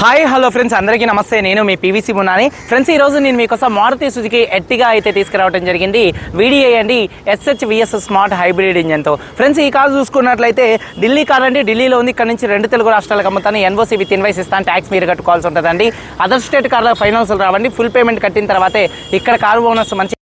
Hi hello friends అందరికీ నమస్తే. నేను మీ పీవీసీ ఉన్నాను ఫ్రెండ్స్ ఈ రోజు నేను మీకోసం మారుతి సుజుకి ఎట్టిగా అయితే తీసుకురావడం జరిగింది వీడియో అండి ఎస్హెచ్ విఎస్ స్మార్ట్ హైబ్రిడ్ ఇంజన్తో ఫ్రెండ్స్ ఈ కార్ చూసుకున్నట్లయితే ఢిల్లీ కార్ అండి. ఢిల్లీలో ఉంది. ఇక్కడ నుంచి రెండు తెలుగు రాష్ట్రాలకు అమ్ముతాను. ఎన్ఓసీ విత్ ఇన్వైస్ ఇస్తాను. ట్యాక్స్ మీరు కట్టుకోవాల్సి ఉంటుందండి. అదర్ స్టేట్ కార్ల ఫైనాన్స్ రావండి. ఫుల్ పేమెంట్ కట్టిన తర్వాతే ఇక్కడ కారు ఓనర్స్ మంచి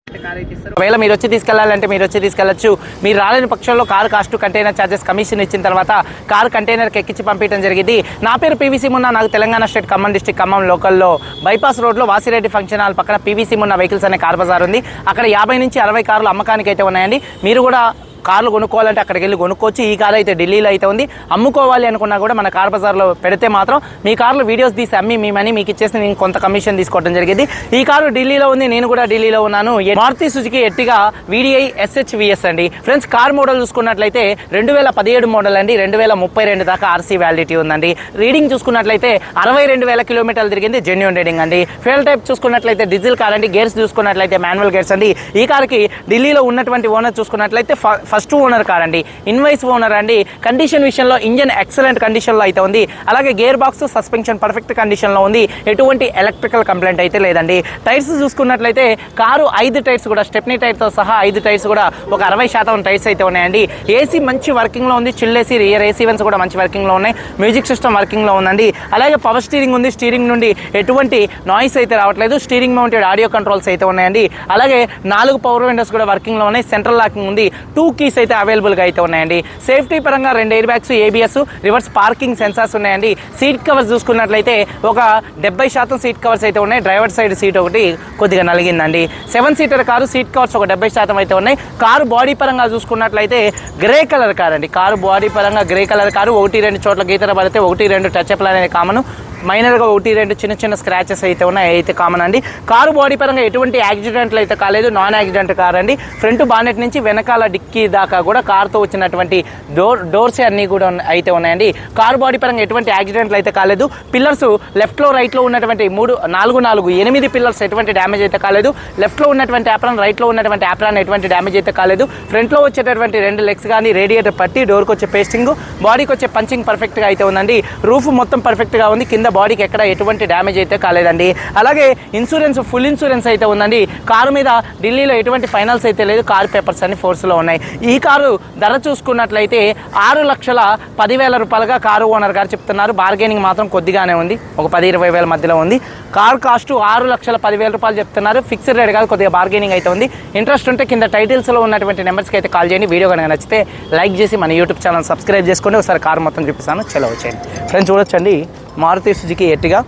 ఒకవేళ మీరు వచ్చి తీసుకెళ్ళాలంటే మీరు వచ్చి తీసుకెళ్ళొచ్చు మీరు రాలేని పక్షంలో car cost container charges commission ఇచ్చిన తర్వాత కారు కంటైనర్కి ఎక్కించి పంపించడం జరిగింది. నా పేరు పీవీసీ మున్న నాకు తెలంగాణ స్టేట్ ఖమ్మం డిస్టిక్ ఖమ్మం లోకల్లో బైపాస్ రోడ్లో వాసిరెడ్డి ఫంక్షన్ హాల్ పక్కన పీవీసీ మున్న వెహికల్స్ అనే కార్ బజార్ ఉంది. అక్కడ యాభై నుంచి అరవై కార్లు అమ్మకానికి అయితే ఉన్నాయండి. మీరు కూడా కార్లు కొనుక్కోవాలంటే అక్కడికి వెళ్ళి కొనుక్కోవచ్చు. ఈ కార్ అయితే ఢిల్లీలో అయితే ఉంది. అమ్ముకోవాలి అనుకున్నా కూడా మన కార్ బజార్లో పెడితే మాత్రం మీ కార్లు వీడియోస్ తీసి అమ్మి మీ మనీ మీకు ఇచ్చేసి నేను కొంత కమిషన్ తీసుకోవడం జరిగింది. ఈ కారు ఢిల్లీలో ఉంది నేను కూడా ఢిల్లీలో ఉన్నాను. Maruti Suzuki Ertiga VDI SHVS అండి. ఫ్రెండ్స్ కార్ మోడల్ చూసుకున్నట్లయితే రెండు వేల పదిహేడు మోడల్ అండి. రెండు వేల ముప్పై రెండు దాకా ఆర్సీ వ్యాలిడిటీ ఉందండి. రీడింగ్ చూసుకున్నట్లయితే అరవై రెండు వేల కిలోమీటర్లు తిరిగింది. జెన్యున్ రీడింగ్ అండి. ఫ్యూల్ టైప్ చూసుకున్నట్లయితే డీజిల్ కార్ అండి. గేర్స్ చూసుకున్నట్లయితే మాన్యువల్ గేర్స్ అండి. ఈ కార్కి ఢిల్లీలో ఉన్నటువంటి ఓనర్ చూసుకున్నట్లయితే ఫ- ఫస్ట్ ఓనర్ కార్ అండి ఇన్వైస్ ఓనర్ అండి. కండిషన్ విషయంలో ఇంజన్ ఎక్సలెంట్ కండిషన్లో అయితే ఉంది. అలాగే గేర్ బాక్స్ సస్పెన్షన్ పర్ఫెక్ట్ కండిషన్లో ఉంది. ఎటువంటి ఎలక్ట్రికల్ కంప్లైంట్ అయితే లేదండి. టైర్స్ చూసుకున్నట్లయితే కారు ఐదు టైర్స్ కూడా స్టెప్నీ టైర్తో సహా ఐదు టైర్స్ కూడా ఒక అరవై శాతం టైర్స్ అయితే ఉన్నాయండి. ఏసీ మంచి వర్కింగ్లో ఉంది. Chill AC rear AC vents కూడా మంచి వర్కింగ్లో ఉన్నాయి. మ్యూజిక్ సిస్టమ్ వర్కింగ్లో ఉందండి. అలాగే పవర్ స్టీరింగ్ ఉంది. స్టీరింగ్ నుండి ఎటువంటి నాయిస్ అయితే రావట్లేదు. స్టీరింగ్ మౌంటెడ్ ఆడియో కంట్రోల్స్ అయితే ఉన్నాయండి. అలాగే నాలుగు పవర్ విండోస్ కూడా వర్కింగ్లో ఉన్నాయి. సెంట్రల్ లాకింగ్ ఉంది. టూ కీస్ అయితే అవైలబుల్గా అయితే ఉన్నాయండి. సేఫ్టీ పరంగా రెండు air bags ABS reverse parking sensors ఉన్నాయండి. సీట్ కవర్స్ చూసుకున్నట్లయితే ఒక డెబ్బై శాతం సీట్ కవర్స్ అయితే ఉన్నాయి. డ్రైవర్ సైడ్ సీట్ ఒకటి కొద్దిగా నలిగిందండి. Seven seater car seat covers ఒక డెబ్బై శాతం అయితే ఉన్నాయి. కారు బాడీ పరంగా చూసుకున్నట్లయితే గ్రే కలర్ కార్ అండి. కారు బాడీ పరంగా గ్రే కలర్ కారు. ఒకటి రెండు చోట్ల గీతలు పడితే ఒకటి రెండు టచ్ అప్లు అనేది కామన్. మైనర్గా ఒకటి రెండు చిన్న చిన్న స్క్రాచెస్ అయితే ఉన్నాయి అయితే కామన్ అండి. కారు బాడీ పరంగా ఎటువంటి యాక్సిడెంట్లు అయితే కాలేదు నాన్ యాక్సిడెంట్ కార్ అండి. ఫ్రంట్ బానెట్ నుంచి వెనకాల డిక్కీ దాకా కూడా కార్తో వచ్చినటువంటి డోర్ డోర్స్ అన్నీ కూడా అయితే ఉన్నాయండి. కారు బాడీ పరంగా ఎటువంటి యాక్సిడెంట్లు అయితే కాలేదు. పిల్లర్స్ లెఫ్ట్లో రైట్లో ఉన్నటువంటి మూడు నాలుగు నాలుగు ఎనిమిది పిల్లర్స్ ఎటువంటి డ్యామేజ్ అయితే కాలేదు. లెఫ్ట్లో ఉన్నటువంటి యాప్రాన్ రైట్లో ఉన్నటువంటి యాప్రాన్ ఎటువంటి డ్యామేజ్ అయితే కాలేదు. ఫ్రంట్లో వచ్చేటటువంటి రెండు లెగ్స్ కానీ రేడియేటర్ పట్టి డోర్కి వచ్చే పేస్టింగ్ బాడీకి వచ్చే పంచింగ్ పర్ఫెక్ట్గా అయితే ఉందండి. రూఫ్ మొత్తం పర్ఫెక్ట్గా ఉంది. కింద బాడీకి ఎక్కడ ఎటువంటి డ్యామేజ్ అయితే కాలేదండి. అలాగే ఇన్సూరెన్స్ ఫుల్ ఇన్సూరెన్స్ అయితే ఉందండి. కారు మీద ఢిల్లీలో ఎటువంటి ఫైనల్స్ అయితే లేదు. కారు పేపర్స్ అన్ని ఫోర్స్లో ఉన్నాయి. ఈ కారు ధర చూసుకున్నట్లయితే ఆరు లక్షల పదివేల రూపాయలుగా కారు ఓనర్ గారు చెప్తున్నారు. బార్గెనింగ్ మాత్రం కొద్దిగానే ఉంది. ఒక పది ఇరవై వేల మధ్యలో ఉంది. కార్ కాస్ట్ ఆరు లక్షల పదివేల రూపాయలు చెప్తున్నారు. ఫిక్స్డ్ రేట్ కాదు కొద్దిగా బార్గెనింగ్ అయితే ఉంది. ఇంట్రెస్ట్ ఉంటే కింద టైటిల్స్లో ఉన్నటువంటి నెంబర్స్కి అయితే కాల్ చేయండి. వీడియో కనుక నచ్చితే లైక్ చేసి మన యూట్యూబ్ ఛానల్ సబ్స్క్రైబ్ చేసుకోండి. ఒకసారి కార్ మొత్తం చూపిస్తాను. చలో వచ్చేయండి. ఫ్రెండ్స్ చూడొచ్చండి. Maruti Suzuki Ertiga?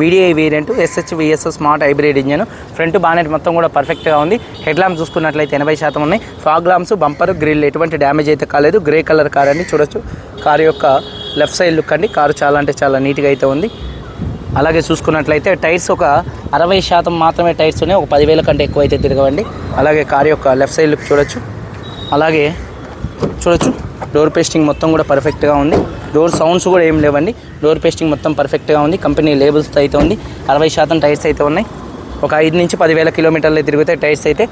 VDI variant SH VSS smart hybrid engine front bonnet మొత్తం కూడా పర్ఫెక్ట్గా ఉంది. హెడ్ ల్యాంప్స్ చూసుకున్నట్లయితే ఎనభై శాతం ఉన్నాయి. ఫాగ్ ల్యాంప్స్ బంపర్ గ్రిల్ ఎటువంటి డ్యామేజ్ అయితే కాలేదు. గ్రే కలర్ కార్ అండి చూడొచ్చు. కారు యొక్క లెఫ్ట్ సైడ్ లుక్ అండి. కారు చాలా అంటే చాలా నీట్గా అయితే ఉంది. అలాగే చూసుకున్నట్లయితే టైర్స్ ఒక అరవై శాతం మాత్రమే టైర్స్ ఉన్నాయి. ఒక పదివేల కంటే ఎక్కువ అయితే తిరగవండి. అలాగే కారు యొక్క లెఫ్ట్ సైడ్ లుక్ చూడొచ్చు. అలాగే చూడొచ్చు. డోర్ పేస్టింగ్ మొత్తం కూడా పర్ఫెక్ట్గా ఉంది. డోర్ సౌండ్స్ కూడా ఏం లేవండి. డోర్ పేస్టింగ్ మొత్తం పర్ఫెక్ట్గా ఉంది. కంపెనీ లేబుల్స్తో అయితే ఉంది. అరవై శాతం టైర్స్ అయితే ఉన్నాయి. ఒక ఐదు నుంచి పదివేల కిలోమీటర్లు తిరుగుతాయి టైర్స్ అయితే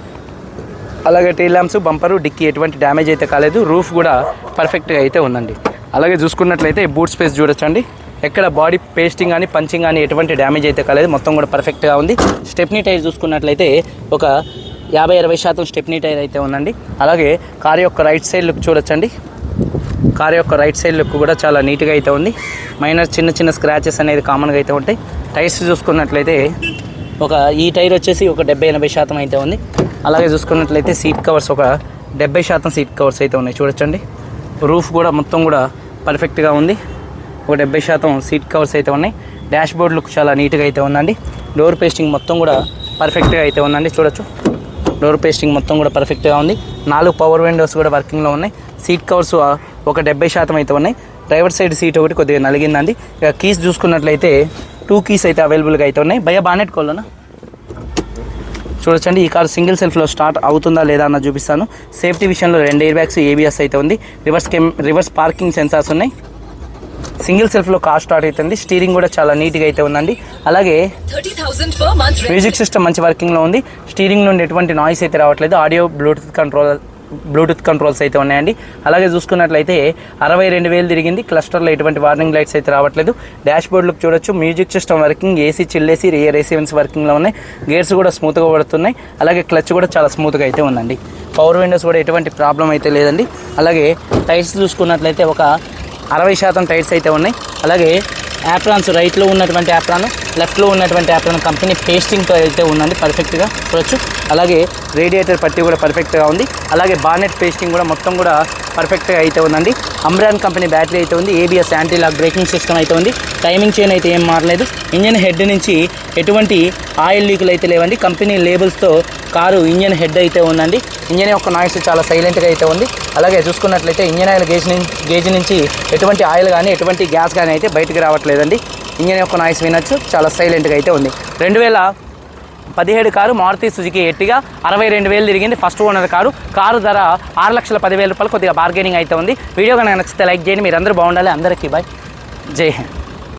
అలాగే టీ ల్యాంప్స్ బంపరు డిక్కీ ఎటువంటి డ్యామేజ్ అయితే కాలేదు. రూఫ్ కూడా పర్ఫెక్ట్గా అయితే ఉందండి. అలాగే చూసుకున్నట్లయితే బూట్ స్పేస్ చూడొచ్చండి. ఎక్కడ బాడీ పేస్టింగ్ కానీ పంచింగ్ కానీ ఎటువంటి డ్యామేజ్ అయితే కాలేదు. మొత్తం కూడా పర్ఫెక్ట్గా ఉంది. స్టెప్నీ టైర్ చూసుకున్నట్లయితే ఒక యాభై అరవై శాతం స్టెప్నీ టైర్ అయితే ఉందండి. అలాగే కార్ యొక్క రైట్ సైడ్ లుక్ చూడొచ్చండి. కార్ యొక్క రైట్ సైడ్ లుక్ కూడా చాలా నీట్గా అయితే ఉంది. మైనర్ చిన్న చిన్న స్క్రాచెస్ అనేది కామన్గా అయితే ఉంటాయి. టైర్స్ చూసుకున్నట్లయితే ఒక ఈ టైర్ వచ్చేసి ఒక డెబ్బై ఎనభై శాతం అయితే ఉంది. అలాగే చూసుకున్నట్లయితే సీట్ కవర్స్ ఒక డెబ్బై శాతం సీట్ కవర్స్ అయితే ఉన్నాయి. చూడొచ్చండి. రూఫ్ కూడా మొత్తం కూడా పర్ఫెక్ట్గా ఉంది. ఒక డెబ్బై శాతం సీట్ కవర్స్ అయితే ఉన్నాయి. డాష్ బోర్డ్ లుక్ చాలా నీట్గా అయితే ఉందండి. డోర్ పేస్టింగ్ మొత్తం కూడా పర్ఫెక్ట్గా అయితే ఉందండి. చూడొచ్చు. డోర్ పేస్టింగ్ మొత్తం కూడా పర్ఫెక్ట్గా ఉంది. నాలుగు పవర్ విండోస్ కూడా వర్కింగ్లో ఉన్నాయి. సీట్ కవర్స్ ఒక డెబ్బై శాతం అయితే ఉన్నాయి. డ్రైవర్ సైడ్ సీట్ ఒకటి కొద్దిగా నలిగిందండి. ఇక కీస్ చూసుకున్నట్లయితే టూ కీస్ అయితే అవైలబుల్గా అయితే ఉన్నాయి. భయ బానెట్ కోళ్ళనా చూడొచ్చండి ఈ కార్ సింగిల్ సెల్ఫ్లో స్టార్ట్ అవుతుందా లేదా అన్న చూపిస్తాను. సేఫ్టీ విషయంలో రెండు ఎయిర్ బ్యాగ్స్ ఏబిఎస్ అయితే ఉంది. Reverse cam reverse parking sensors ఉన్నాయి. సింగిల్ సెల్ఫ్లో కార్ స్టార్ట్ అవుతుంది. స్టీరింగ్ కూడా చాలా నీట్గా అయితే ఉందండి. అలాగే 30,000 per month rent. Music system మంచి వర్కింగ్లో ఉంది. స్టీరింగ్ నుండి ఎటువంటి నాయిస్ అయితే రావట్లేదు. Audio bluetooth control bluetooth controls అయితే ఉన్నాయండి. అలాగే చూసుకున్నట్లయితే అరవై రెండు వేలు తిరిగింది. క్లస్టర్లో ఎటువంటి వార్నింగ్ లైట్స్ అయితే రావట్లేదు. డాష్ బోర్డ్ చూడొచ్చు. మ్యూజిక్ సిస్టమ్ వర్కింగ్ ఏసీ చిల్లేసి రియర్ ఏసీ వన్స్ వర్కింగ్లో ఉన్నాయి. గేర్స్ కూడా స్మూత్గా పడుతున్నాయి. అలాగే క్లచ్ కూడా చాలా స్మూత్గా అయితే ఉందండి. పవర్ విండోస్ కూడా ఎటువంటి ప్రాబ్లం అయితే లేదండి. అలాగే టైర్స్ చూసుకున్నట్లయితే ఒక అరవై శాతం టైర్స్ అయితే ఉన్నాయి. అలాగే యాప్రాన్స్ రైట్లో ఉన్నటువంటి యాప్రాన్ లెఫ్ట్లో ఉన్నటువంటి యాప్రాన్ కంపెనీ పేస్టింగ్తో అయితే ఉందండి పర్ఫెక్ట్గా చూడొచ్చు. అలాగే రేడియేటర్ పట్టి కూడా పర్ఫెక్ట్గా ఉంది. అలాగే బానెట్ పేస్టింగ్ కూడా మొత్తం కూడా పర్ఫెక్ట్గా అయితే ఉందండి. అమ్రాన్ కంపెనీ బ్యాటరీ అయితే ఉంది ABS anti lock braking system అయితే ఉంది. టైమింగ్ చైన్ అయితే ఏం మారలేదు. ఇంజన్ హెడ్ నుంచి ఎటువంటి ఆయిల్ లీకులు అయితే లేవండి. కంపెనీ లేబుల్స్తో కారు ఇంజన్ హెడ్ అయితే ఉందండి. ఇంజన్ యొక్క నాయిస్ చాలా సైలెంట్గా అయితే ఉంది. అలాగే చూసుకున్నట్లయితే ఇంజన్ ఆయిల్ గేజ్ నుంచి గేజ్ నుంచి ఎటువంటి ఆయిల్ కానీ ఎటువంటి గ్యాస్ కానీ అయితే బయటకు రావట్లేదండి. ఇంజన్ యొక్క నాయిస్ వినొచ్చు. చాలా సైలెంట్గా అయితే ఉంది. రెండు వేల పదిహేడు కారు మారుతి సుజుకి ఎట్టిగా అరవై రెండు వేలు తిరిగింది. First owner car. కారు ధర ఆరు లక్షల పదివేల రూపాయలు కొద్దిగా బార్గెనింగ్ అయితే ఉంది. వీడియో కనుక నచ్చితే లైక్ చేయండి. మీరు అందరూ బాగుండాలి. అందరికీ బాయ్ జై హింద్.